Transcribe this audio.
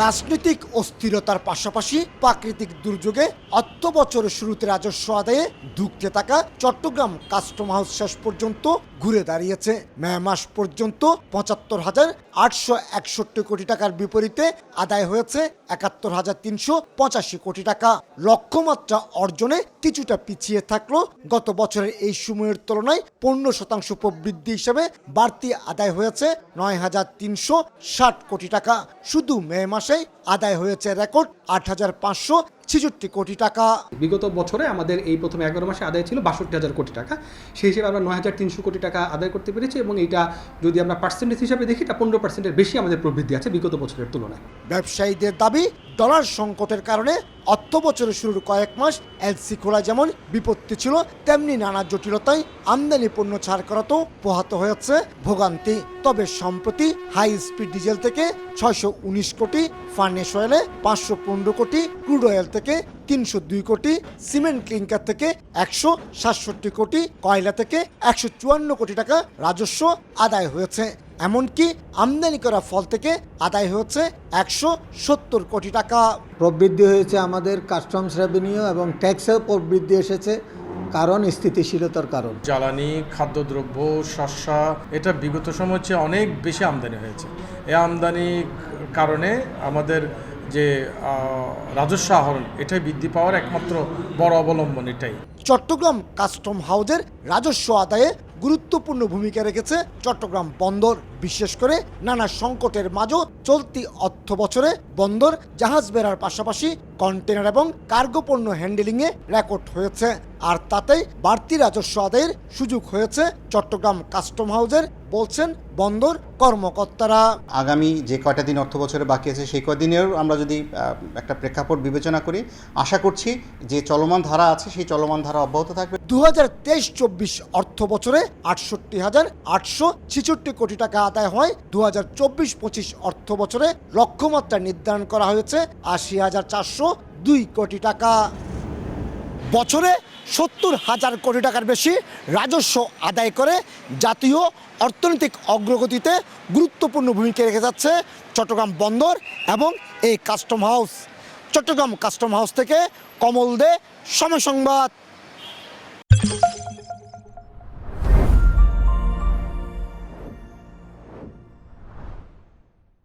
রাজনৈতিক অস্থিরতার পাশাপাশি প্রাকৃতিক দুর্যোগে অর্থ বছরের শুরুতে রাজস্ব আদায়ে ধুঁকতে থাকা চট্টগ্রাম কাস্টম হাউস শেষ পর্যন্ত ঘুরে দাঁড়িয়েছে। মে মাস পর্যন্ত পঁচাত্তর হাজার আটশো একষট্টি কোটি টাকার বিপরীতে আদায় হয়েছে একাত্তর হাজার তিনশো পঁচাশি কোটি টাকা। লক্ষ্যমাত্রা অর্জনে কিছুটা পিছিয়ে থাকল গত বছরের এই সময়ের তুলনায় পনেরো শতাংশ প্রবৃদ্ধি হিসেবে বাড়তি আদায় হয়েছে নয় হাজার তিনশো ষাট কোটি টাকা। শুধু মে মাসেই আদায় হয়েছে রেকর্ড আট হাজার পাঁচশো ছেষট্টি কোটি টাকা। বিগত বছরে আমাদের এই প্রথম এগারো মাসে আদায় ছিল বাষট্টি হাজার কোটি টাকা। সেই হিসেবে আমরা নয় হাজার তিনশো কোটি টাকা আদায় করতে পেরেছি এবং এটা যদি আমরা পার্সেন্টেজ হিসাবে দেখি এটা পনেরো পার্সেন্টের বেশি আমাদের প্রবৃদ্ধি আছে বিগত বছরের তুলনায়। ব্যবসায়ীদের দাবি ডলার সংকটের কারণে অর্থ বছরের শুরুর কয়েক মাস এলসি খোলা যেমন বিপত্তি ছিল তেমনি নানা জটিলতায় আমদানি পণ্য ছাড় করাতেও পোহাত হয়েছে ভোগান্তি। তবে সম্প্রতি হাই স্পিড ডিজেল থেকে ছয়শো উনিশ কোটি ফার্নেস অয়েলে পাঁচশো পনেরো কোটি ক্রুড অয়েল থেকে তিনশো দুই কোটি সিমেন্ট ক্লিংকার থেকে একশো সাতষট্টি কোটি কয়লা থেকে একশো চুয়ান্ন কোটি টাকা রাজস্ব আদায় হয়েছে। এমনকি আমদানি করা ফল থেকে আদায় হয়েছে একশো সত্তর কোটি টাকা। প্রবৃদ্ধি হয়েছে আমাদের কাস্টমস রেভিনিউ এবং ট্যাক্সেও প্রবৃদ্ধি এসেছে কারণ স্থিতিশীলতার কারণ। জ্বালানি খাদ্যদ্রব্য শস্যা এটা বিগত সময় চেয়ে অনেক বেশি আমদানি হয়েছে। এই আমদানির কারণে আমাদের যে রাজস্ব আহরণ, এটাই বৃদ্ধি পাওয়ার একমাত্র বড় অবলম্বন এটাই। চট্টগ্রাম কাস্টম হাউজের রাজস্ব আদায়ে গুরুত্বপূর্ণ ভূমিকা রেখেছে চট্টগ্রাম বন্দর। বিশেষ করে নানা সংকটের মাঝেও চলতি অর্থ বছরে বন্দর জাহাজ বেড়ার পাশাপাশি কন্টেনার এবং কার্গো পণ্য হ্যান্ডেলিংয়ে রেকর্ড হয়েছে। আর তাতেই বাড়তি রাজস্ব আদায়ের সুযোগ হয়েছে চট্টগ্রাম কাস্টম হাউজের বলছেন বন্দর কর্মকর্তারা। আগামী যে কয়টা দিন অর্থ বছরে বাকি আছে সেই কদিনেও আমরা যদি একটা প্রেক্ষাপট বিবেচনা করি আশা করছি যে চলমান ধারা আছে সেই চলমান ধারা অব্যাহত থাকবে। দু হাজার তেইশ চব্বিশ অর্থ বছরে আটষট্টি হাজার আটশো ছেষট্টি কোটি টাকা আদায় হয় দু হাজার চব্বিশ পঁচিশ অর্থ বছরে লক্ষ্যমাত্রা নির্ধারণ করা হয়েছে আশি হাজার চারশো দুই কোটি টাকা। বছরে সত্তর হাজার কোটি টাকার বেশি রাজস্ব আদায় করে জাতীয় অর্থনৈতিক অগ্রগতিতে গুরুত্বপূর্ণ ভূমিকা রেখে যাচ্ছে চট্টগ্রাম বন্দর এবং এই custom house. Chattogram custom house থেকে কমল দে, সময় সংবাদ।